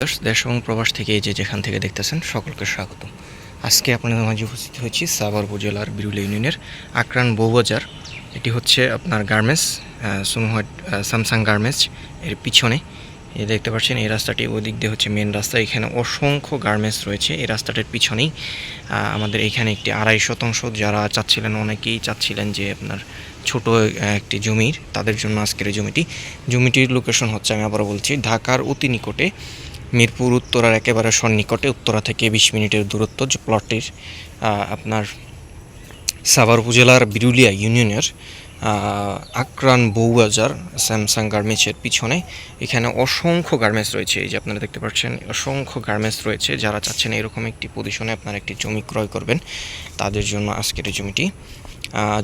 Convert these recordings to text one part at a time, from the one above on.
দেশ এবং প্রবাস থেকে যে যেখান থেকে দেখতেছেন, সকলকে স্বাগত আজকে আপনাদের মাঝে উপস্থিত হয়েছি সাভার উপজেলার বিরুলিয়া ইউনিয়নের আকরান বউবাজার এটি হচ্ছে আপনার গার্মেন্টস সোনোহাট স্যামসাং গার্মেন্টস এর পিছনে। এই দেখতে পাচ্ছেন, এই রাস্তাটি ওই দিক দিয়ে হচ্ছে মেন রাস্তা। এখানে অসংখ্য গার্মেন্টস রয়েছে এই রাস্তাটির পিছনেই। আমাদের এখানে একটি আড়াই শতাংশ যারা চাচ্ছিলেন, অনেকেই চাচ্ছিলেন যে আপনার ছোট একটি জমির। তাদের জন্য আজকের এই জমিটি। জমিটির লোকেশন হচ্ছে, আমি আবারও বলছি, ঢাকার অতি নিকটে মিরপুর উত্তরার একেবারে সন্নিকটে, উত্তরা থেকে বিশ মিনিটের দূরত্ব যে প্লটটির আপনার সাভার উপজেলার বিরুলিয়া ইউনিয়নের আকরান বউবাজার স্যামসাং গার্মেন্টসের পিছনে। এখানে অসংখ্য গার্মেন্টস রয়েছে, এই যে আপনারা দেখতে পাচ্ছেন, অসংখ্য গার্মেন্টস রয়েছে। যারা চাচ্ছেন এরকম একটি পজিশনে আপনারা একটি জমি ক্রয় করবেন, তাদের জন্য আজকের এই জমিটি।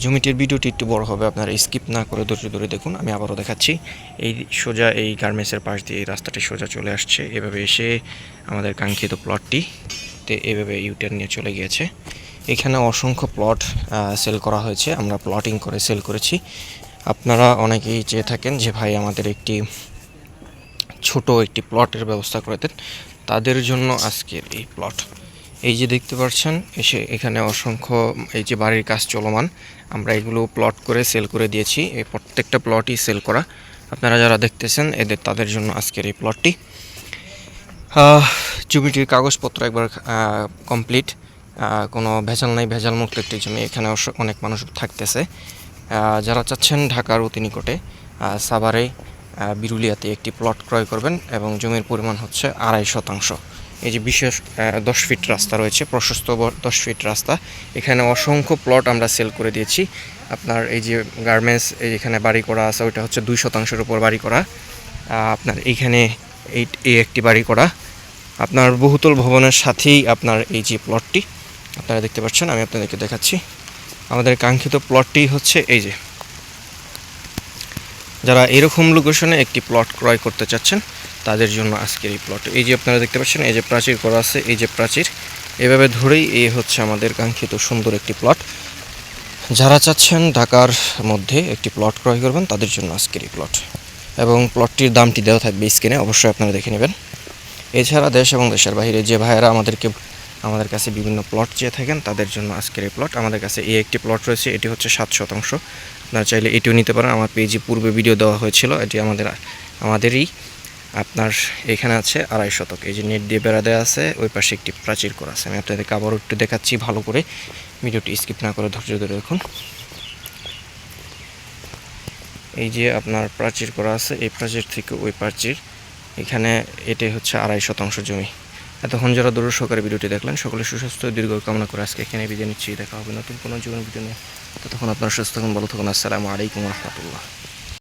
জমিটির ভিডিওটি একটু বড় হবে, আপনারা স্কিপ না করে ধৈর্য ধরে দেখুন, আমি আবারও দেখাচ্ছি। এই সোজা, এই গার্মেন্টসের পাশ দিয়ে এই রাস্তাটি সোজা চলে আসছে। এভাবে এসে আমাদের কাঙ্ক্ষিত প্লটটি তে এভাবে ইউটার্ন নিয়ে চলে গিয়েছে। এখানে অসংখ্য প্লট সেল করা হয়েছে। আমরা প্লটিং করে সেল করেছি। আপনারা অনেকেই চেয়ে থাকেন যে ভাই আমাদের একটি ছোট একটি প্লটের ব্যবস্থা করে দেন। তাদের জন্য আজকের এই প্লট এই যে দেখতে পাচ্ছেন, এসে এখানে অসংখ্য এই যে বাড়ির কাজ চলমান, আমরা এগুলো প্লট করে সেল করে দিয়েছি। এই প্রত্যেকটা প্লটই সেল করা। আপনারা যারা দেখতেছেন, এদের, তাদের জন্য আজকের এই প্লটটি জমিটির কাগজপত্র একবার কমপ্লিট কোনো ভেজাল নাই, ভেজাল মুক্ত একটি জমি। এখানে অনেক মানুষ থাকতেছে। যারা চাচ্ছেন ঢাকার অতি নিকটে সাভারে বিরুলিয়াতে একটি প্লট ক্রয় করবেন এবং জমির পরিমাণ হচ্ছে আড়াই শতাংশ। এই যে বিশেষ দশ ফিট রাস্তা রয়েছে, প্রশস্ত দশ ফিট রাস্তা। এখানে অসংখ্য প্লট আমরা সেল করে দিয়েছি। আপনার এই যে গার্মেন্টস এখানে বাড়ি করা আছে, ওইটা হচ্ছে দুই শতাংশের উপর বাড়ি করা। আপনার এইখানে এই এই একটি বাড়ি করা। আপনার বহুতল ভবনের সাথেই আপনার এই যে প্লটটি আপনারা দেখতে পাচ্ছেন, আমি আপনাদেরকে দেখাচ্ছি। আমাদের কাঙ্ক্ষিত প্লটটি হচ্ছে এই যে। যারা এরকম লোকেশনে একটি প্লট ক্রয় করতে চাচ্ছেন, তাদের জন্য আজকের এই প্লট এই যে আপনারা দেখতে পাচ্ছেন, এই যে প্রাচীর করা আছে, এই যে প্রাচীর। এভাবে ধরেই এই হচ্ছে আমাদের কাঙ্ক্ষিত সুন্দর একটি প্লট যারা চাচ্ছেন ঢাকার মধ্যে একটি প্লট ক্রয় করবেন, তাদের জন্য আজকের এই প্লট এবং প্লটটির দামটি দেওয়া থাকবে স্ক্রিনে অবশ্যই আপনারা দেখে নেবেন। এছাড়া দেশ এবং দেশের বাইরে যে ভাইয়েরা আমাদেরকে আমাদের কাছে বিভিন্ন প্লট চেয়ে থাকেন, তাদের জন্য আজকের এই প্লট আমাদের কাছে এই একটি প্লট রয়েছে, এটি হচ্ছে সাত শতাংশ। আপনারা চাইলে এটিও নিতে পারেন। আমার পেজে পূর্বে ভিডিও দেওয়া হয়েছিল, এটি আমাদের, আমাদেরই। আপনার এখানে আছে আড়াই শতক। এই যে নেট দিয়ে বেড়া দেওয়া আছে, ওই পাশে একটি প্রাচীর করা আছে। আমি আপনাদেরকে আবারও একটু দেখাচ্ছি ভালো করে। ভিডিওটি স্কিপ না করে ধৈর্য ধরে দেখুন। এই যে আপনার প্রাচীর করা আছে, এই প্রাচীর থেকে ওই প্রাচীর। এখানে এটাই হচ্ছে আড়াই শতাংশ জমি। এতক্ষণ যারা দূর সহকারে ভিডিওটি দেখলেন, সকলে সুস্বাস্থ্য দীর্ঘ কামনা করে আজকে এখানে বিদায় নিচ্ছি। দেখা হবে নতুন কোনো জীবন ভিডিও নিয়ে। ততক্ষণ আপনার সুস্থ থাকুন, ভালো থাকুন। আসসালামু আলাইকুম রহমতুল্লাহ।